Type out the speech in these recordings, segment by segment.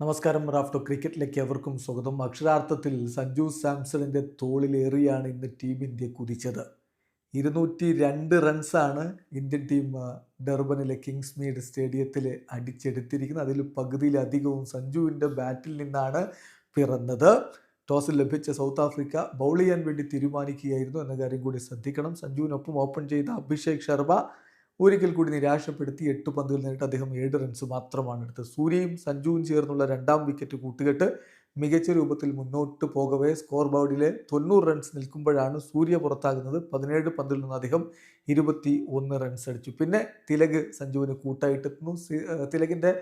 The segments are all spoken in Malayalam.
നമസ്കാരം റാഫ്റ്റോ ക്രിക്കറ്റിലേക്ക് എവർക്കും സ്വാഗതം. അക്ഷരാർത്ഥത്തിൽ സഞ്ജു സാംസണിന്റെ തോളിലേറിയാണ് ഇന്ന് ടീം ഇന്ത്യ കുതിച്ചത്. ഇരുന്നൂറ്റി രണ്ട് റൺസാണ് ഇന്ത്യൻ ടീം ഡർബനിലെ കിങ്സ് മീഡ് സ്റ്റേഡിയത്തിൽ അടിച്ചെടുത്തിരിക്കുന്നത്. അതിൽ പകുതിയിലധികവും സഞ്ജുവിന്റെ ബാറ്റിൽ നിന്നാണ് പിറന്നത്. ടോസ് ലഭിച്ച സൗത്ത് ആഫ്രിക്ക ബൗൾ ചെയ്യാൻ വേണ്ടി തീരുമാനിക്കുകയായിരുന്നു എന്ന കാര്യം കൂടി ശ്രദ്ധിക്കണം. സഞ്ജുവിനൊപ്പം ഓപ്പൺ ചെയ്ത അഭിഷേക് ശർമ്മ ഒരിക്കൽ കൂടി നിരാശപ്പെടുത്തി എട്ട് പന്തുകൾ നേരിട്ട് അദ്ദേഹം ഏഴ് റൺസ് മാത്രമാണ് എടുത്തത്. സൂര്യയും സഞ്ജുവും ചേർന്നുള്ള രണ്ടാം വിക്കറ്റ് കൂട്ടുകെട്ട് മികച്ച രൂപത്തിൽ മുന്നോട്ട് പോകവേ സ്കോർ ബോർഡിലെ തൊണ്ണൂറ് റൺസ് നിൽക്കുമ്പോഴാണ് സൂര്യ പുറത്താകുന്നത്. പതിനേഴ് പന്തിൽ നിന്ന് അദ്ദേഹം ഇരുപത്തി ഒന്ന് റൺസ് അടിച്ചു. പിന്നെ തിലക് സഞ്ജുവിന് കൂട്ടായിട്ടെത്തുന്നു. തിലകിന്റെ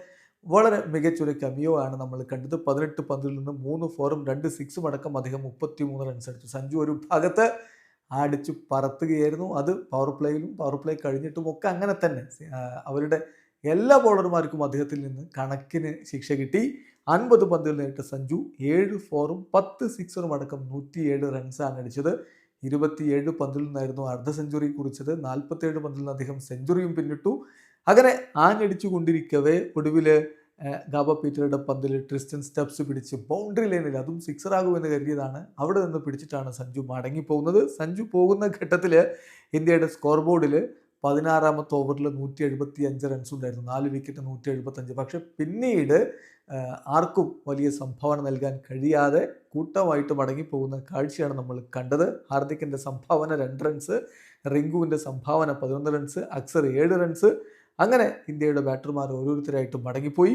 വളരെ മികച്ചൊരു കമിയോ ആണ് നമ്മൾ കണ്ടത്. പതിനെട്ട് പന്തിൽ നിന്ന് മൂന്ന് ഫോറും രണ്ട് സിക്സും അടക്കം അദ്ദേഹം മുപ്പത്തി മൂന്ന് റൺസ് അടിച്ചു. സഞ്ജു ഒരു ഭാഗത്ത് അടിച്ചു പറത്തുകയായിരുന്നു. അത് പവർ പ്ലേയിലും പവർ പ്ലേ കഴിഞ്ഞിട്ടും ഒക്കെ അങ്ങനെ തന്നെ. അവരുടെ എല്ലാ ബോളർമാർക്കും അദ്ദേഹത്തിൽ നിന്ന് കണക്കിന് ശിക്ഷ കിട്ടി. അൻപത് പന്തുകൾ നേരിട്ട സഞ്ജു ഏഴ് ഫോറും പത്ത് സിക്സറും അടക്കം നൂറ്റിയേഴ് റൺസാണ് അടിച്ചത്. ഇരുപത്തിയേഴ് പന്തിൽ നിന്നായിരുന്നു അർദ്ധ സെഞ്ചുറി കുറിച്ചത്. നാൽപ്പത്തേഴ് പന്തിൽ നിന്ന് അദ്ദേഹം സെഞ്ചുറിയും പിന്നിട്ടു. അങ്ങനെ ആഞ്ഞടിച്ചു കൊണ്ടിരിക്കവേ ഒടുവിൽ ഗാബ പീറ്ററുടെ പന്തിൽ ട്രിസ്റ്റൻ സ്റ്റെപ്സ് പിടിച്ച് ബൗണ്ടറി ലൈനിൽ അതും സിക്സർ ആകുമെന്ന് കരുതിയതാണ്. അവിടെ നിന്ന് പിടിച്ചിട്ടാണ് സഞ്ജു മടങ്ങിപ്പോകുന്നത്. സഞ്ജു പോകുന്ന ഘട്ടത്തിൽ ഇന്ത്യയുടെ സ്കോർ ബോർഡിൽ പതിനാറാമത്തെ ഓവറിൽ നൂറ്റി എഴുപത്തി അഞ്ച് റൺസ് ഉണ്ടായിരുന്നു. നാല് വിക്കറ്റ് നൂറ്റി എഴുപത്തഞ്ച് പക്ഷേ പിന്നീട് ആർക്കും വലിയ സംഭാവന നൽകാൻ കഴിയാതെ കൂട്ടമായിട്ട് മടങ്ങിപ്പോകുന്ന കാഴ്ചയാണ് നമ്മൾ കണ്ടത്. ഹാർദിക്കിന്റെ സംഭാവന രണ്ട് റൺസ് റിങ്കുവിന്റെ സംഭാവന പതിനൊന്ന് റൺസ് അക്സർ ഏഴ് റൺസ് അങ്ങനെ ഇന്ത്യയുടെ ബാറ്റർമാർ ഓരോരുത്തരായിട്ട് മടങ്ങിപ്പോയി.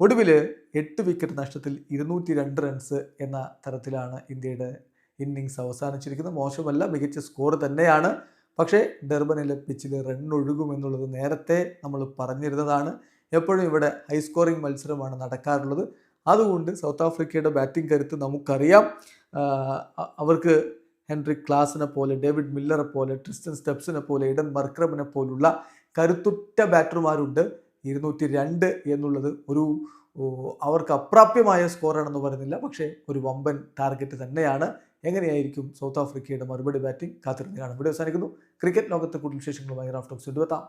ഒടുവിൽ എട്ട് വിക്കറ്റ് നഷ്ടത്തിൽ ഇരുന്നൂറ്റി രണ്ട് റൺസ് എന്ന തരത്തിലാണ് ഇന്ത്യയുടെ ഇന്നിങ്സ് അവസാനിച്ചിരിക്കുന്നത്. മോശമല്ല മികച്ച സ്കോർ തന്നെയാണ്. പക്ഷേ ഡെർബനിലെ പിച്ചിൽ റൺ ഒഴുകുമെന്നുള്ളത് നേരത്തെ നമ്മൾ പറഞ്ഞിരുന്നതാണ്. എപ്പോഴും ഇവിടെ ഹൈ സ്കോറിംഗ് മത്സരമാണ് നടക്കാറുള്ളത്. അതുകൊണ്ട് സൗത്ത് ആഫ്രിക്കയുടെ ബാറ്റിംഗ് കരുത്ത് നമുക്കറിയാം. അവർക്ക് ഹെൻറി ക്ലാസിനെ പോലെ ഡേവിഡ് മില്ലറെ പോലെ ട്രിസ്റ്റൻ സ്റ്റെപ്സിനെ പോലെ ഇഡൻ മർക്രമിനെ പോലുള്ള കരുത്തുറ്റ ബാറ്റർമാരുണ്ട്. ഇരുന്നൂറ്റി രണ്ട് എന്നുള്ളത് ഒരു അവർക്ക് അപ്രാപ്യമായ സ്കോറാണെന്ന് പറയുന്നില്ല. പക്ഷേ ഒരു വമ്പൻ ടാർഗറ്റ് തന്നെയാണ്. എങ്ങനെയായിരിക്കും സൗത്ത് ആഫ്രിക്കയുടെ മറുപടി ബാറ്റിംഗ് കാത്തിരുന്ന് കാണാം ഇവിടെ അവസാനിക്കുന്നു. ക്രിക്കറ്റ് ലോകത്തെ കൂടുതൽ വിശേഷങ്ങളുമായി റാഫ്റ്റോക്സ് എടുത്താം